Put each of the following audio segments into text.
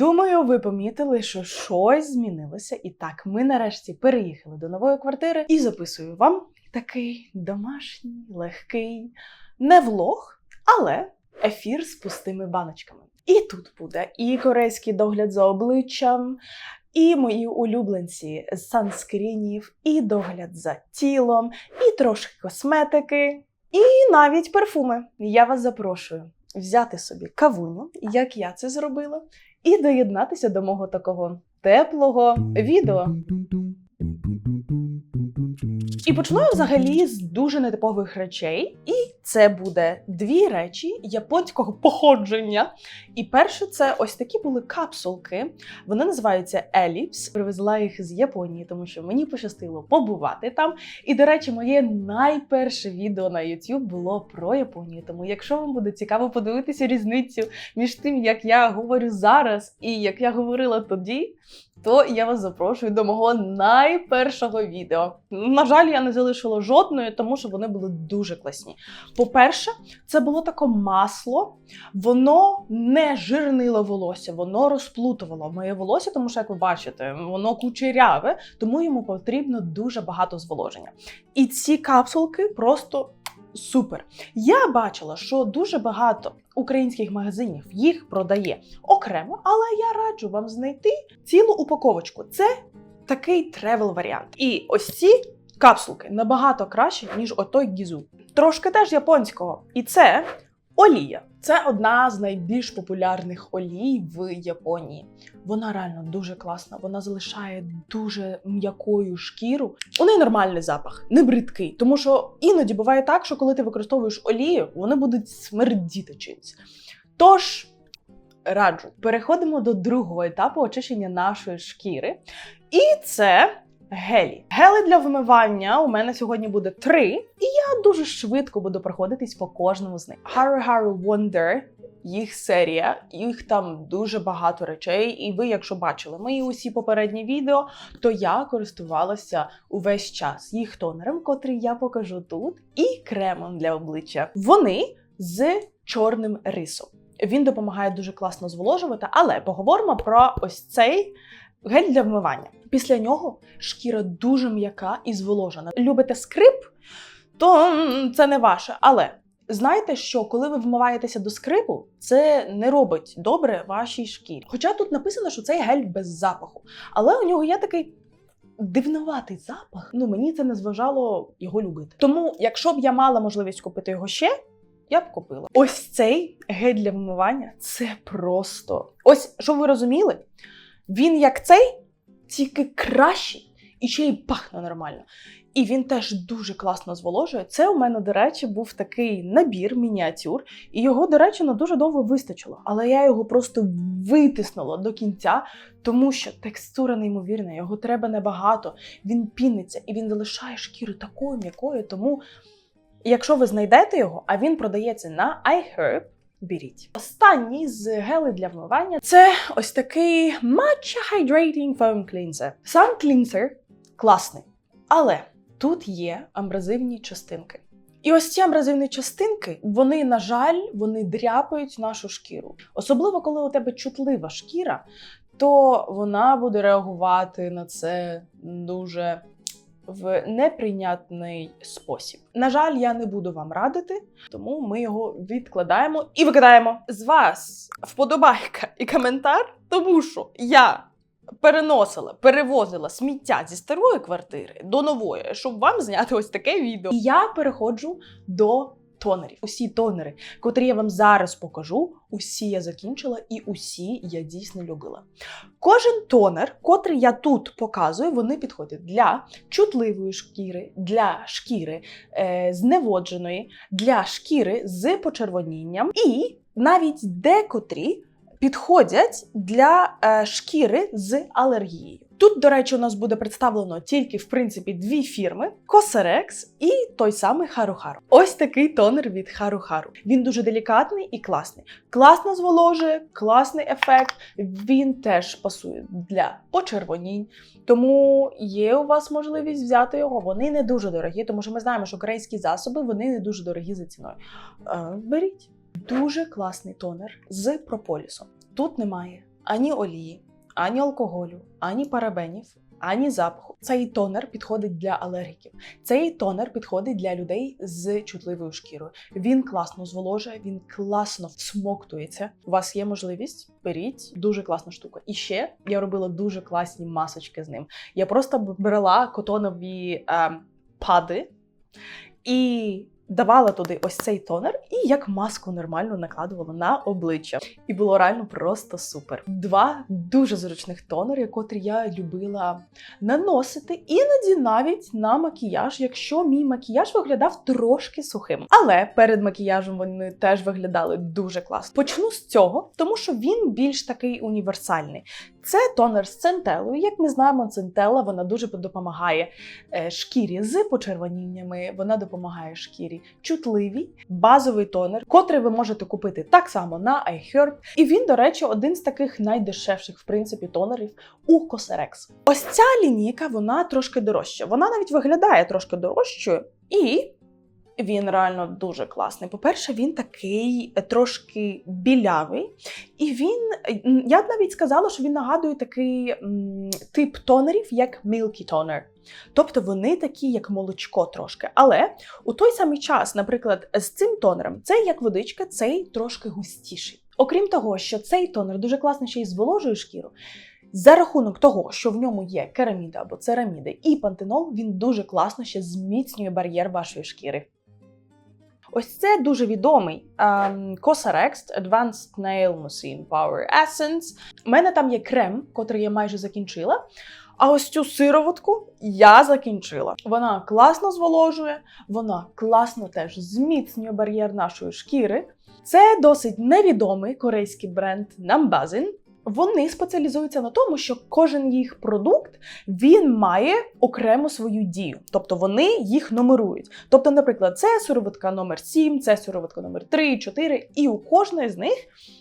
Думаю, ви помітили, що щось змінилося. І так, ми нарешті переїхали до нової квартири і записую вам такий домашній, легкий, не влог, але ефір з пустими баночками. І тут буде і корейський догляд за обличчям, і мої улюбленці з санскрінів, і догляд за тілом, і трошки косметики, і навіть парфуми. Я вас запрошую взяти собі кавуню, як я це зробила, і доєднатися до мого такого теплого відео. Почну взагалі з дуже нетипових речей, і це буде дві речі японського походження. І перше, це ось такі були капсулки. Вони називаються Ellipse. Привезла їх з Японії, тому що мені пощастило побувати там. І, до речі, моє найперше відео на YouTube було про Японію. Тому, якщо вам буде цікаво подивитися різницю між тим, як я говорю зараз і як я говорила тоді, то я вас запрошую до мого найпершого відео. На жаль, я не залишила жодної, тому що вони були дуже класні. По-перше, це було таке масло, воно не жирнило волосся, воно розплутувало моє волосся, тому що, як ви бачите, воно кучеряве, тому йому потрібно дуже багато зволоження. І ці капсулки просто. Супер. Я бачила, що дуже багато українських магазинів їх продає окремо, але я раджу вам знайти цілу упаковочку. Це такий тревел варіант. І ось ці капсулки набагато краще, ніж отой гізу. Трошки теж японського. І це олія. Це одна з найбільш популярних олій в Японії. Вона реально дуже класна. Вона залишає дуже м'якою шкіру. У неї нормальний запах, не бридкий. Тому що іноді буває так, що коли ти використовуєш олію, вони будуть смердіти чимось. Тож раджу, переходимо до другого етапу очищення нашої шкіри. І це гелі. Гели для вимивання у мене сьогодні буде три, і я дуже швидко буду проходитись по кожному з них. Haru Haru Wonder їх серія, їх там дуже багато речей. І ви, якщо бачили мої усі попередні відео, то я користувалася увесь час їх тонером, котрий я покажу тут, і кремом для обличчя. Вони з чорним рисом. Він допомагає дуже класно зволожувати, але поговоримо про ось цей гель для вмивання. Після нього шкіра дуже м'яка і зволожена. Любите скрип, то це не ваше. Але знайте, що коли ви вмиваєтеся до скрипу, це не робить добре вашій шкірі. Хоча тут написано, що цей гель без запаху, але у нього є такий. Дивноватий запах, ну мені це не зважало його любити. Тому, якщо б я мала можливість купити його ще, я б купила. Ось цей гель для вмивання це просто. Ось, щоб ви розуміли, він як цей, тільки кращий і ще й пахне нормально. І він теж дуже класно зволожує. Це у мене, до речі, був такий набір мініатюр, і його, до речі, на дуже довго вистачило. Але я його просто витиснула до кінця, тому що текстура неймовірна, його треба небагато. Він піниться і він залишає шкіру такою м'якою. Тому, якщо ви знайдете його, а він продається на iHerb, Беріть. Останній з гелей для вмивання це ось такий Matcha Hydrating Foam Cleanser. Сам клінсер класний, але тут є амбразивні частинки. І ось ці амбразивні частинки, вони, на жаль, вони дряпають нашу шкіру. Особливо, коли у тебе чутлива шкіра, то вона буде реагувати на це дуже в неприйнятний спосіб. На жаль, я не буду вам радити, тому ми його відкладаємо і викидаємо. З вас вподобайка і коментар, тому що я переносила, перевозила сміття зі старої квартири до нової, щоб вам зняти ось таке відео. І я переходжу до тонерів. Усі тонери, котрі я вам зараз покажу, усі я закінчила і усі я дійсно любила. Кожен тонер, котрий я тут показую, вони підходять для чутливої шкіри, для шкіри е, зневодженої, для шкіри з почервонінням, і навіть декотрі підходять для е, шкіри з алергією. Тут, до речі, у нас буде представлено тільки в принципі дві фірми: Cosrx і той самий Харухару. Ось такий тонер від Харухару. Він дуже делікатний і класний. Класно зволожує, класний ефект. Він теж пасує для почервонінь. Тому є у вас можливість взяти його. Вони не дуже дорогі, тому що ми знаємо, що корейські засоби вони не дуже дорогі за ціною. Е, беріть. Дуже класний тонер з прополісом. Тут немає ані олії, ані алкоголю, ані парабенів, ані запаху. Цей тонер підходить для алергіків. Цей тонер підходить для людей з чутливою шкірою. Він класно зволожує, він класно всмоктується. У вас є можливість, беріть дуже класна штука. І ще я робила дуже класні масочки з ним. Я просто брала котонові е, пади і давала туди ось цей тонер, і як маску нормально накладувала на обличчя. І було реально просто супер. Два дуже зручних тонери, котрі я любила наносити, іноді навіть на макіяж, якщо мій макіяж виглядав трошки сухим. Але перед макіяжем вони теж виглядали дуже класно. Почну з цього, тому що він більш такий універсальний. Це тонер з центелою. Як ми знаємо, центела вона дуже допомагає е, шкірі з почервоніннями, вона допомагає шкірі чутливій, базовий тонер, котрий ви можете купити так само на iHerb. І він, до речі, один з таких найдешевших, в принципі, тонерів у Cosrx. Ось ця лінійка, вона трошки дорожча. Вона навіть виглядає трошки дорожчою. І він реально дуже класний. По-перше, він такий е, трошки білявий, і він, я б навіть сказала, що він нагадує такий м, тип тонерів, як Milky Toner. Тобто вони такі, як молочко трошки. Але у той самий час, наприклад, з цим тонером, цей як водичка, цей трошки густіший. Окрім того, що цей тонер дуже класно ще й зволожує шкіру. За рахунок того, що в ньому є кераміда або цераміди і пантенол, він дуже класно ще зміцнює бар'єр вашої шкіри. Ось це дуже відомий ем, Cosrx Advanced Nail Machine Power Essence. У мене там є крем, котрий я майже закінчила. А ось цю сироватку я закінчила. Вона класно зволожує, вона класно теж зміцнює бар'єр нашої шкіри. Це досить невідомий корейський бренд Nambazin. Вони спеціалізуються на тому, що кожен їх продукт він має окремо свою дію, тобто вони їх нумерують. Тобто, наприклад, це сироватка номер 7, це сироватка номер 3, 4, і у кожної з них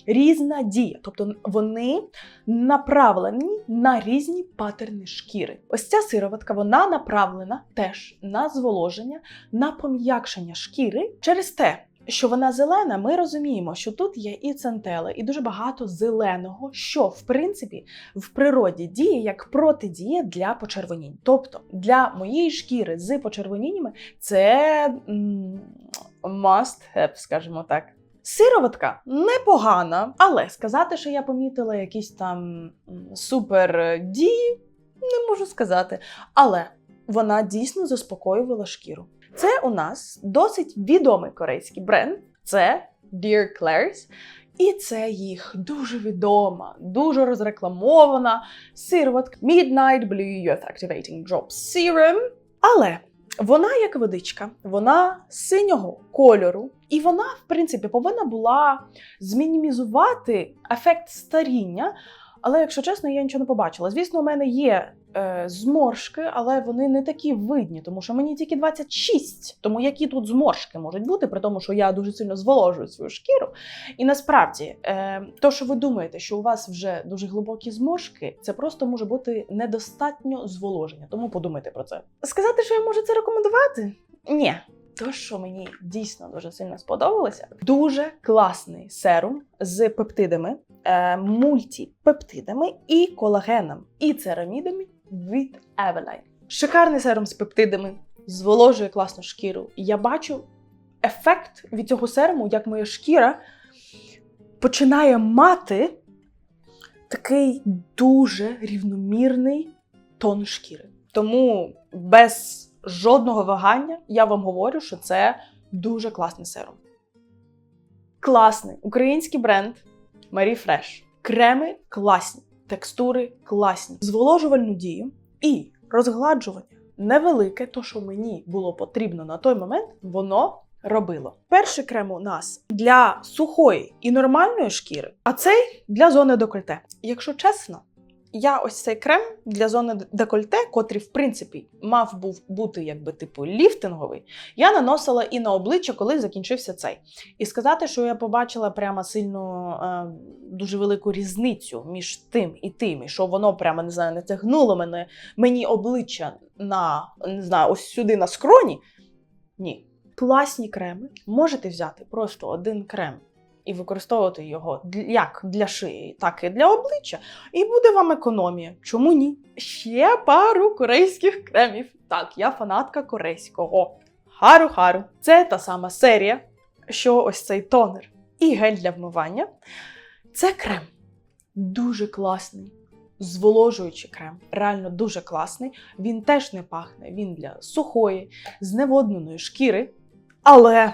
різна дія. Тобто вони направлені на різні патерни шкіри. Ось ця сироватка вона направлена теж на зволоження, на пом'якшення шкіри через те. Що вона зелена, ми розуміємо, що тут є і центели, і дуже багато зеленого, що в принципі в природі діє як протидія для почервонінь. Тобто для моєї шкіри з почервоніннями це must have, скажімо так. Сироватка непогана, але сказати, що я помітила якісь там супер дії, не можу сказати. Але вона дійсно заспокоювала шкіру. Це у нас досить відомий корейський бренд. Це Dear Claire's. І це їх дуже відома, дуже розрекламована сироватка Midnight Blue Youth Activating Drop Serum. Але вона як водичка, вона синього кольору, і вона, в принципі, повинна була змінімізувати ефект старіння. Але, якщо чесно, я нічого не побачила. Звісно, у мене є е, зморшки, але вони не такі видні, тому що мені тільки 26. Тому які тут зморшки можуть бути, при тому, що я дуже сильно зволожую свою шкіру. І насправді, е, то, що ви думаєте, що у вас вже дуже глибокі зморшки, це просто може бути недостатньо зволоження. Тому подумайте про це. Сказати, що я можу це рекомендувати? Ні. То, що мені дійсно дуже сильно сподобалося, дуже класний серум з пептидами, е, мультипептидами і колагеном, і церамідами від Eveline. Шикарний серум з пептидами, зволожує класну шкіру. Я бачу ефект від цього серуму, як моя шкіра починає мати такий дуже рівномірний тон шкіри. Тому без жодного вагання я вам говорю, що це дуже класний серум. Класний український бренд Marie Фреш. Креми класні, текстури класні, зволожувальну дію і розгладжування невелике, то що мені було потрібно на той момент, воно робило. Перший крем у нас для сухої і нормальної шкіри, а цей для зони декольте. Якщо чесно, я ось цей крем для зони декольте, котрий, в принципі, мав був бути якби типу ліфтинговий, я наносила і на обличчя, коли закінчився цей. І сказати, що я побачила прямо сильно е, дуже велику різницю між тим і тим, і що воно прямо не знаю, натягнуло мене мені обличчя на не знаю, ось сюди на скроні. Ні. Класні креми можете взяти просто один крем і використовувати його як для шиї, так і для обличчя. І буде вам економія. Чому ні? Ще пару корейських кремів. Так, я фанатка корейського. Хару-хару. Це та сама серія, що ось цей тонер і гель для вмивання. Це крем. Дуже класний. Зволожуючий крем, реально дуже класний. Він теж не пахне. Він для сухої, зневодненої шкіри, але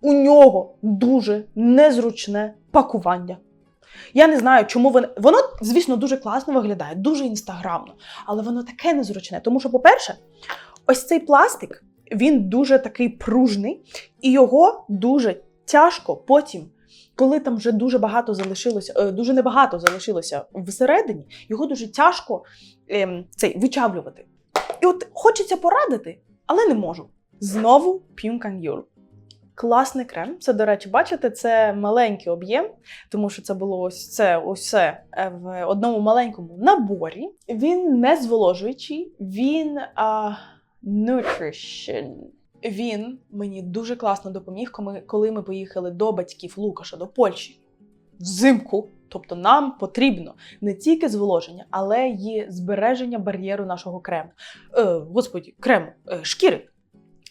у нього дуже незручне пакування. Я не знаю, чому воно. Воно, звісно, дуже класно виглядає, дуже інстаграмно, але воно таке незручне. Тому що, по-перше, ось цей пластик він дуже такий пружний, і його дуже тяжко потім, коли там вже дуже багато залишилося, е, дуже небагато залишилося всередині, його дуже тяжко ем, цей вичавлювати. І от хочеться порадити, але не можу. Знову Pink Angle. Класний крем. Це, до речі, бачите, це маленький об'єм, тому що це було ось це усе е, в одному маленькому наборі. Він не зволожуючий, він nutrition. Він мені дуже класно допоміг, коли ми поїхали до батьків Лукаша до Польщі взимку. Тобто нам потрібно не тільки зволоження, але й збереження бар'єру нашого крему. Е, господі, крему, е, шкіри.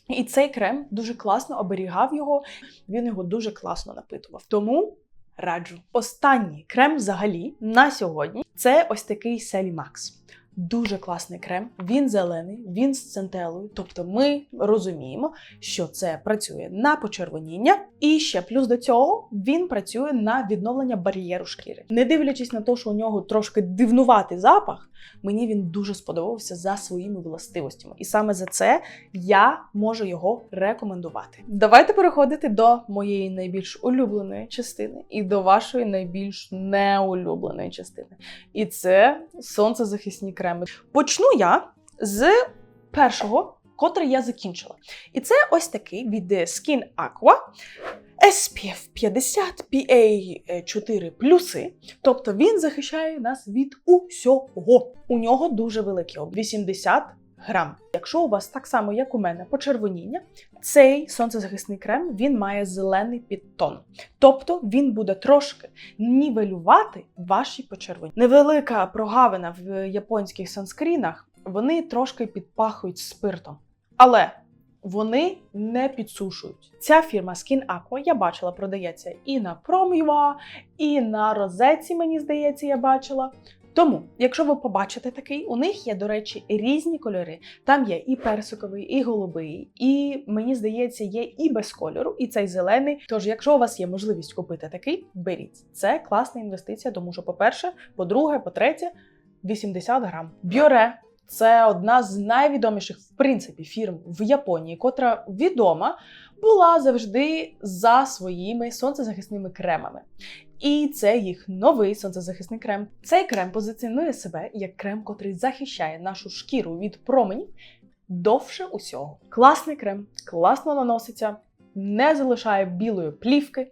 І цей крем дуже класно оберігав його, він його дуже класно напитував. Тому раджу. Останній крем взагалі на сьогодні це ось такий Селі Макс. Дуже класний крем. Він зелений, він з центелою. Тобто ми розуміємо, що це працює на почервоніння, і ще плюс до цього він працює на відновлення бар'єру шкіри. Не дивлячись на те, що у нього трошки дивнуватий запах, мені він дуже сподобався за своїми властивостями. І саме за це я можу його рекомендувати. Давайте переходити до моєї найбільш улюбленої частини і до вашої найбільш неулюбленої частини. І це сонцезахисні креми. Почну я з першого, котрий я закінчила. І це ось такий від Skin Aqua SPF 50 PA 4 плюси. Тобто він захищає нас від усього. У нього дуже великий об'єм 80 грам. Якщо у вас так само, як у мене, почервоніння, цей сонцезахисний крем він має зелений підтон. Тобто він буде трошки нівелювати ваші почервоніння. Невелика прогавина в японських санскрінах, вони трошки підпахують спиртом. Але вони не підсушують. Ця фірма Skin Aqua, я бачила, продається і на Prom.ua, і на розетці, мені здається, я бачила. Тому, якщо ви побачите такий, у них є, до речі, різні кольори. Там є і персиковий, і голубий, і мені здається, є і без кольору, і цей зелений. Тож, якщо у вас є можливість купити такий, беріть. Це класна інвестиція, тому що, по-перше, по-друге, по-третє, 80 грам. Бьоре це одна з найвідоміших в принципі фірм в Японії, котра відома була завжди за своїми сонцезахисними кремами. І це їх новий сонцезахисний крем. Цей крем позиціонує себе як крем, котрий захищає нашу шкіру від променів довше усього. Класний крем, класно наноситься, не залишає білої плівки.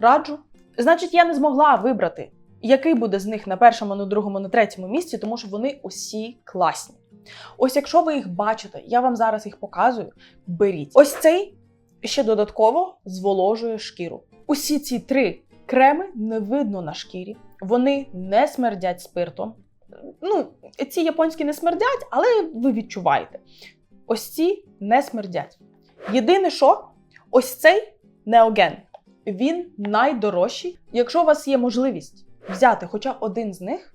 Раджу. Значить, я не змогла вибрати, який буде з них на першому, на другому, на третьому місці, тому що вони усі класні. Ось якщо ви їх бачите, я вам зараз їх показую. Беріть. Ось цей ще додатково зволожує шкіру. Усі ці три креми не видно на шкірі, вони не смердять спиртом. Ну, ці японські не смердять, але ви відчуваєте. Ось ці не смердять. Єдине, що ось цей неоген. Він найдорожчий. Якщо у вас є можливість взяти хоча один з них,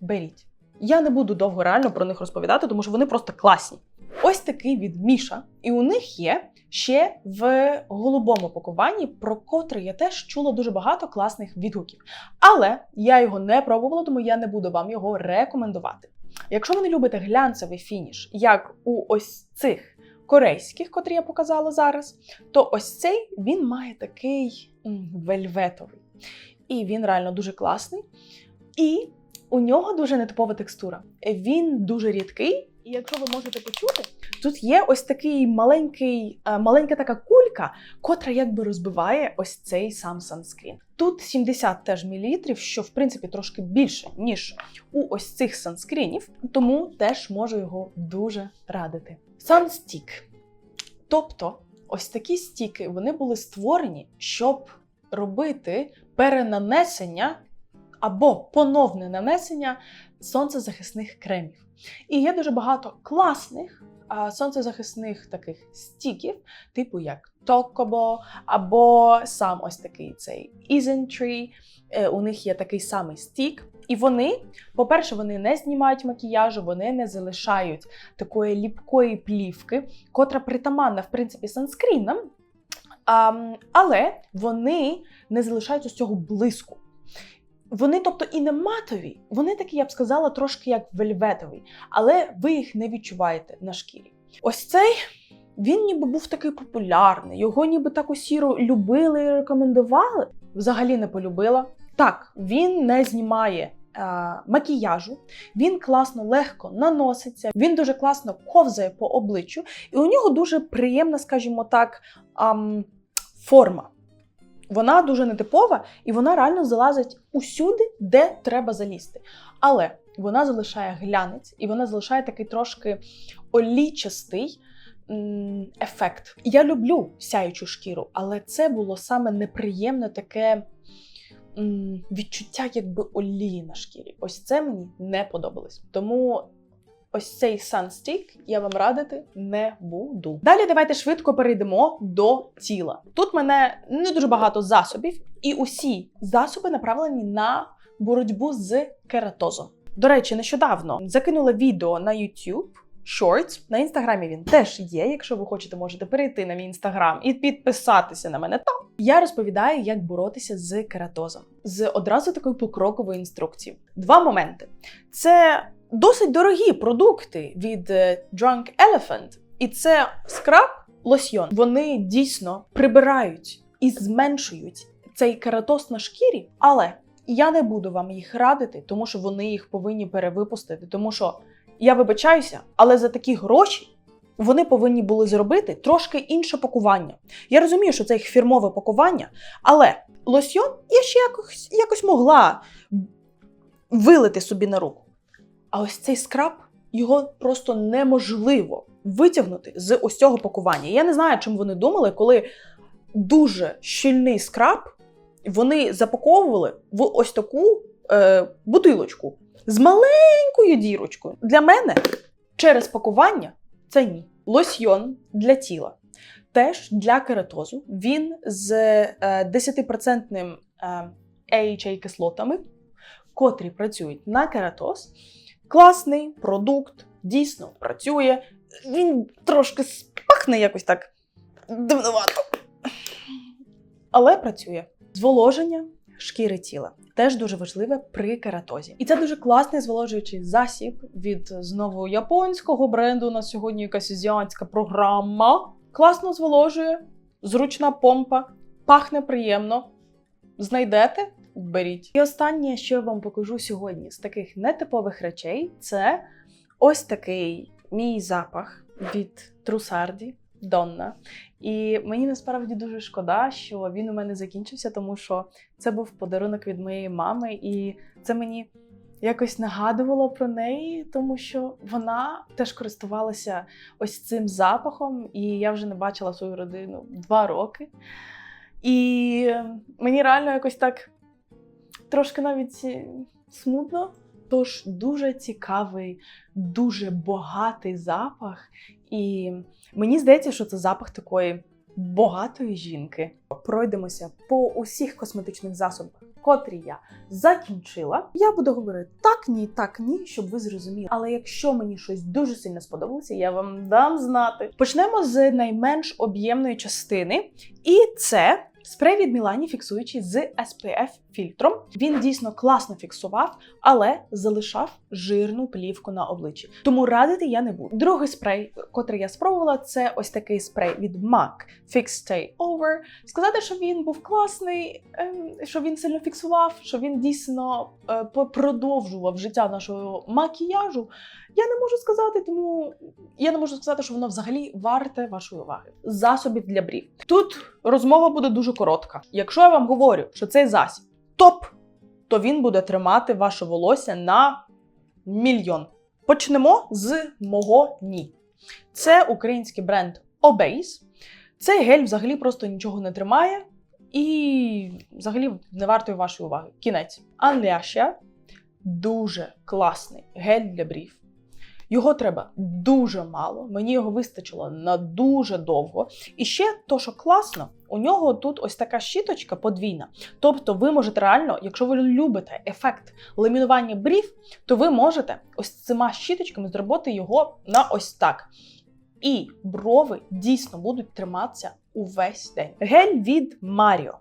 беріть. Я не буду довго реально про них розповідати, тому що вони просто класні. Ось такий від Міша, і у них є ще в голубому пакуванні, про котрий я теж чула дуже багато класних відгуків. Але я його не пробувала, тому я не буду вам його рекомендувати. Якщо ви не любите глянцевий фініш, як у ось цих корейських, котрі я показала зараз, то ось цей він має такий вельветовий. І він реально дуже класний. І у нього дуже нетипова текстура. Він дуже рідкий, і якщо ви можете почути, тут є ось такий маленький, е, маленька така кулька, котра якби розбиває ось цей сам санскрін. Тут 70 теж мілілітрів, що в принципі трошки більше, ніж у ось цих санскрінів, тому теж можу його дуже радити. Sunstick. Тобто, ось такі стіки вони були створені, щоб робити перенанесення або поновне нанесення сонцезахисних кремів. І є дуже багато класних сонцезахисних таких стіків, типу як Tokobo, або сам ось такий цей. Е, У них є такий самий стік. І вони, по-перше, вони не знімають макіяжу, вони не залишають такої ліпкої плівки, котра притаманна, в принципі, санскрінам. Але вони не залишають ось цього блиску. Вони, тобто, і не матові, вони такі, я б сказала, трошки як вельветові, але ви їх не відчуваєте на шкірі. Ось цей він ніби був такий популярний, його ніби так усіро любили і рекомендували. Взагалі не полюбила. Так, він не знімає е, макіяжу, він класно легко наноситься, він дуже класно ковзає по обличчю, і у нього дуже приємна, скажімо так, ам, форма. Вона дуже нетипова і вона реально залазить усюди, де треба залізти. Але вона залишає глянець і вона залишає такий трошки олійчастий ефект. Я люблю сяючу шкіру, але це було саме неприємне таке відчуття, якби олії на шкірі. Ось це мені не подобалось. Тому ось цей Sunstick я вам радити не буду. Далі давайте швидко перейдемо до тіла. Тут мене не дуже багато засобів, і усі засоби направлені на боротьбу з кератозом. До речі, нещодавно закинула відео на YouTube. Shorts. на інстаграмі він теж є. Якщо ви хочете, можете перейти на мій інстаграм і підписатися на мене там. Я розповідаю, як боротися з кератозом з одразу такою покроковою інструкцією. Два моменти: це досить дорогі продукти від е, Drunk Elephant, і це скраб лосьйон. Вони дійсно прибирають і зменшують цей кератоз на шкірі, але я не буду вам їх радити, тому що вони їх повинні перевипустити, тому що я вибачаюся, але за такі гроші вони повинні були зробити трошки інше пакування. Я розумію, що це їх фірмове пакування, але лосьйон я ще якось, якось могла вилити собі на руку. А ось цей скраб його просто неможливо витягнути з ось цього пакування. Я не знаю, чим вони думали, коли дуже щільний скраб вони запаковували в ось таку е, бутилочку з маленькою дірочкою. Для мене через пакування це ні. Лосьйон для тіла. Теж для кератозу. Він з е, 10% е, AHA кислотами, котрі працюють на кератоз. Класний продукт, дійсно працює. Він трошки пахне якось так дивнувато. Але працює. Зволоження шкіри тіла теж дуже важливе при кератозі. І це дуже класний зволожуючий засіб від знову японського бренду. У нас сьогодні якась азіатська програма. Класно зволожує, зручна помпа, пахне приємно. Знайдете? Беріть. І останнє, що я вам покажу сьогодні з таких нетипових речей, це ось такий мій запах від Трусарді Донна. І мені насправді дуже шкода, що він у мене закінчився, тому що це був подарунок від моєї мами, і це мені якось нагадувало про неї, тому що вона теж користувалася ось цим запахом, і я вже не бачила свою родину два роки. І мені реально якось так трошки навіть смутно. Тож дуже цікавий, дуже багатий запах. І мені здається, що це запах такої багатої жінки. Пройдемося по усіх косметичних засобах, котрі я закінчила. Я буду говорити так, ні, так, ні, щоб ви зрозуміли. Але якщо мені щось дуже сильно сподобалося, я вам дам знати. Почнемо з найменш об'ємної частини, і це. Спрей від Мілані фіксуючий з SPF фільтром. Він дійсно класно фіксував, але залишав жирну плівку на обличчі. Тому радити я не буду. Другий спрей, котрий я спробувала, це ось такий спрей від MAC Fix Stay Over. Сказати, що він був класний, ем, що він сильно фіксував, що він дійсно е, продовжував життя нашого макіяжу. Я не можу сказати, тому я не можу сказати, що воно взагалі варте вашої уваги. Засобів для брів. Тут розмова буде дуже коротка. Якщо я вам говорю, що цей засіб топ, то він буде тримати ваше волосся на мільйон. Почнемо з мого ні. Це український бренд Obase. Цей гель взагалі просто нічого не тримає. І взагалі не вартою вашої уваги. Кінець. Анляшя дуже класний гель для брів. Його треба дуже мало. Мені його вистачило на дуже довго. І ще то, що класно, у нього тут ось така щіточка подвійна. Тобто, ви можете реально, якщо ви любите ефект ламінування брів, то ви можете ось цими щіточками зробити його на ось так. І брови дійсно будуть триматися увесь день. Гель від Маріо.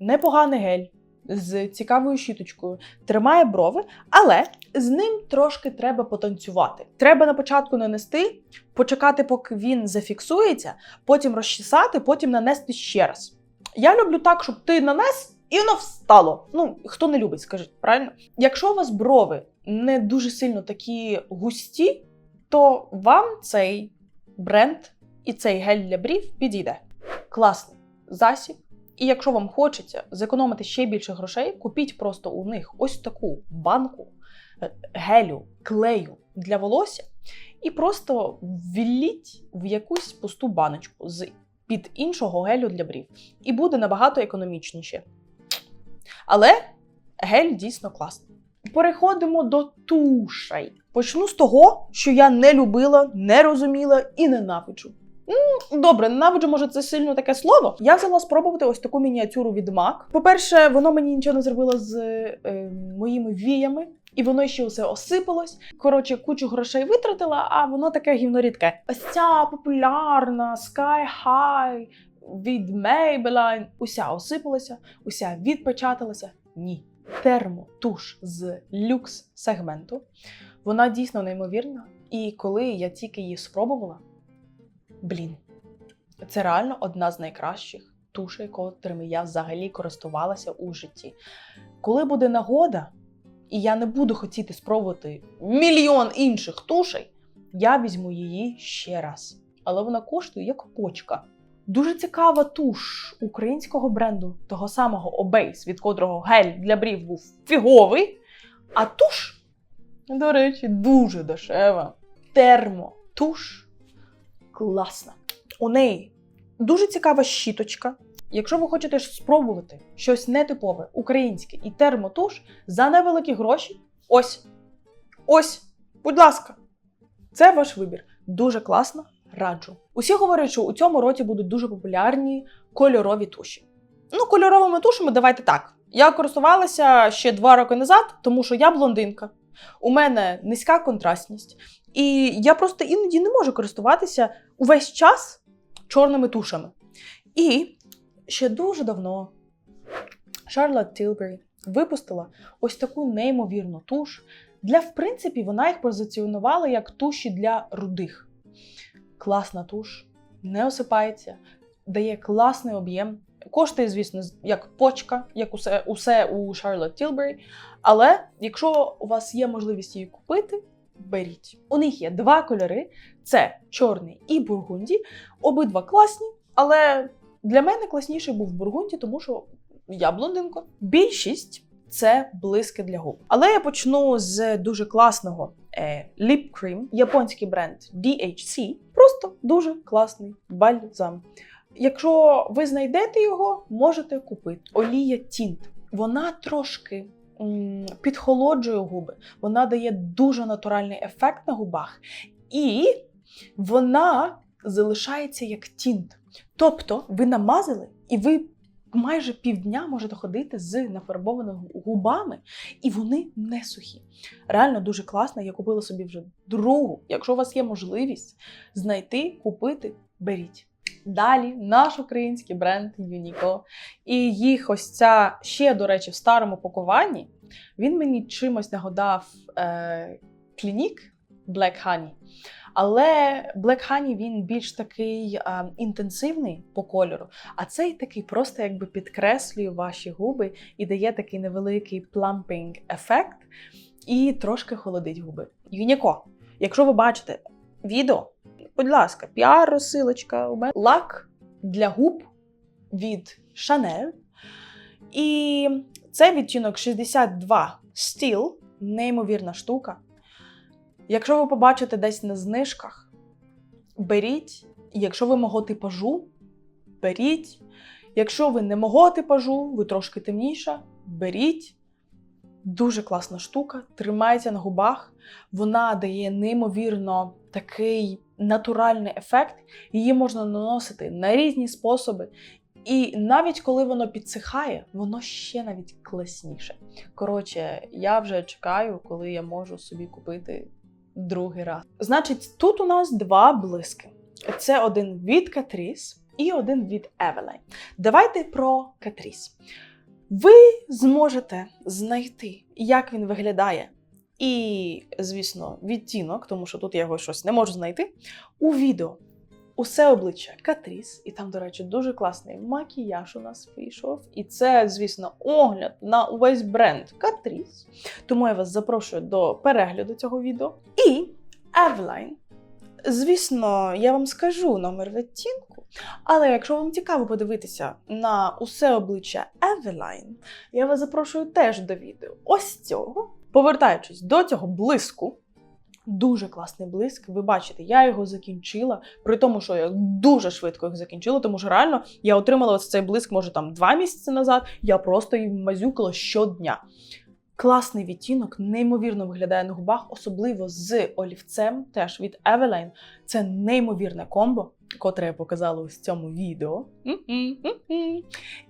Непоганий гель з цікавою щіточкою. Тримає брови, але з ним трошки треба потанцювати. Треба на початку нанести, почекати, поки він зафіксується, потім розчесати, потім нанести ще раз. Я люблю так, щоб ти нанес і воно встало. Ну, хто не любить, скажіть, правильно? Якщо у вас брови не дуже сильно такі густі, то вам цей бренд і цей гель для брів підійде. Класний засіб. І якщо вам хочеться зекономити ще більше грошей, купіть просто у них ось таку банку е, гелю, клею для волосся, і просто ввіліть в якусь пусту баночку з під іншого гелю для брів. І буде набагато економічніше. Але гель дійсно класний. Переходимо до тушей. Почну з того, що я не любила, не розуміла і ненавиджу. Добре, ненавиджу, може, це сильно таке слово. Я взяла спробувати ось таку мініатюру від MAC. По-перше, воно мені нічого не зробило з е, моїми віями, і воно ще усе осипалось. Коротше, кучу грошей витратила, а воно таке гівно рідке. Ось ця популярна Sky High від Maybelline уся осипалася, уся відпечаталася. Ні. Термотуш з люкс сегменту. Вона дійсно неймовірна. І коли я тільки її спробувала, блін, це реально одна з найкращих тушей, котрими я взагалі користувалася у житті. Коли буде нагода, і я не буду хотіти спробувати мільйон інших тушей, я візьму її ще раз. Але вона коштує як почка. Дуже цікава туш українського бренду, того самого Obase, від котрого гель для брів був фіговий. А туш, до речі, дуже дешева. Термотуш класна. У неї дуже цікава щіточка. Якщо ви хочете спробувати щось нетипове, українське і термотуш за невеликі гроші, ось. Ось, будь ласка, це ваш вибір. Дуже класно, раджу. Усі говорять, що у цьому році будуть дуже популярні кольорові туші. Ну, кольоровими тушами давайте так. Я користувалася ще два роки назад, тому що я блондинка. У мене низька контрастність, і я просто іноді не можу користуватися увесь час чорними тушами. І ще дуже давно Charlotte Tilbury випустила ось таку неймовірну туш. Для, в принципі, вона їх позиціонувала як туші для рудих. Класна туш, не осипається, дає класний об'єм. Коштує, звісно, як почка, як усе, усе у Charlotte Tilbury. Але якщо у вас є можливість її купити, беріть. У них є два кольори: це чорний і бургунді. Обидва класні, але для мене класніший був бургунді, тому що я блондинка. Більшість це блиски для губ. Але я почну з дуже класного е, Lip Cream, японський бренд DHC. Просто дуже класний бальзам. Якщо ви знайдете його, можете купити. Олія Тінт. Вона трошки підхолоджує губи, вона дає дуже натуральний ефект на губах, і вона залишається як тінт. Тобто ви намазали, і ви майже півдня можете ходити з нафарбованими губами, і вони не сухі. Реально дуже класно. Я купила собі вже другу. Якщо у вас є можливість знайти, купити, беріть. Далі наш український бренд Юніко. І їх ось ця ще, до речі, в старому пакуванні. Він мені чимось нагадав е, клінік Black Honey. Але Black Honey він більш такий е, інтенсивний по кольору, а цей такий просто якби підкреслює ваші губи і дає такий невеликий plumping ефект і трошки холодить губи. Юніко, якщо ви бачите відео, будь ласка, піар розсилочка у мене лак для губ від Chanel. І це відтінок 62 Steel, неймовірна штука. Якщо ви побачите десь на знижках, беріть. Якщо ви мого типажу, беріть. Якщо ви не мого типажу, ви трошки темніша, беріть. Дуже класна штука, тримається на губах. Вона дає неймовірно такий натуральний ефект. Її можна наносити на різні способи. І навіть коли воно підсихає, воно ще навіть класніше. Коротше, я вже чекаю, коли я можу собі купити другий раз. Значить, тут у нас два блиски. Це один від Catrice і один від Eveline. Давайте про Catrice. Ви зможете знайти, як він виглядає, і, звісно, відтінок, тому що тут я його щось не можу знайти, у відео. Усе обличчя Катріс, і там, до речі, дуже класний макіяж у нас вийшов. І це, звісно, огляд на увесь бренд Катріс. Тому я вас запрошую до перегляду цього відео. І Eveline. Звісно, я вам скажу номер відтінку, але якщо вам цікаво подивитися на усе обличчя Eveline, я вас запрошую теж до відео ось цього. Повертаючись до цього блиску, дуже класний блиск. Ви бачите, я його закінчила, при тому, що я дуже швидко їх закінчила, тому що реально я отримала ось цей блиск, може там два місяці назад. Я просто їм мазюкала щодня. Класний відтінок, неймовірно виглядає на губах, особливо з олівцем, теж від Eveline. Це неймовірне комбо, котре я показала в цьому відео.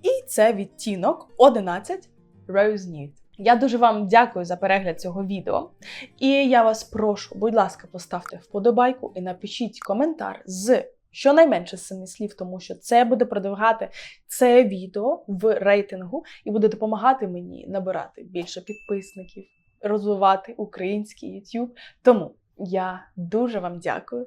І це відтінок 11 Rose Nude. Я дуже вам дякую за перегляд цього відео. І я вас прошу, будь ласка, поставте вподобайку і напишіть коментар з щонайменше семи слів, тому що це буде продвигати це відео в рейтингу і буде допомагати мені набирати більше підписників, розвивати український YouTube. Тому я дуже вам дякую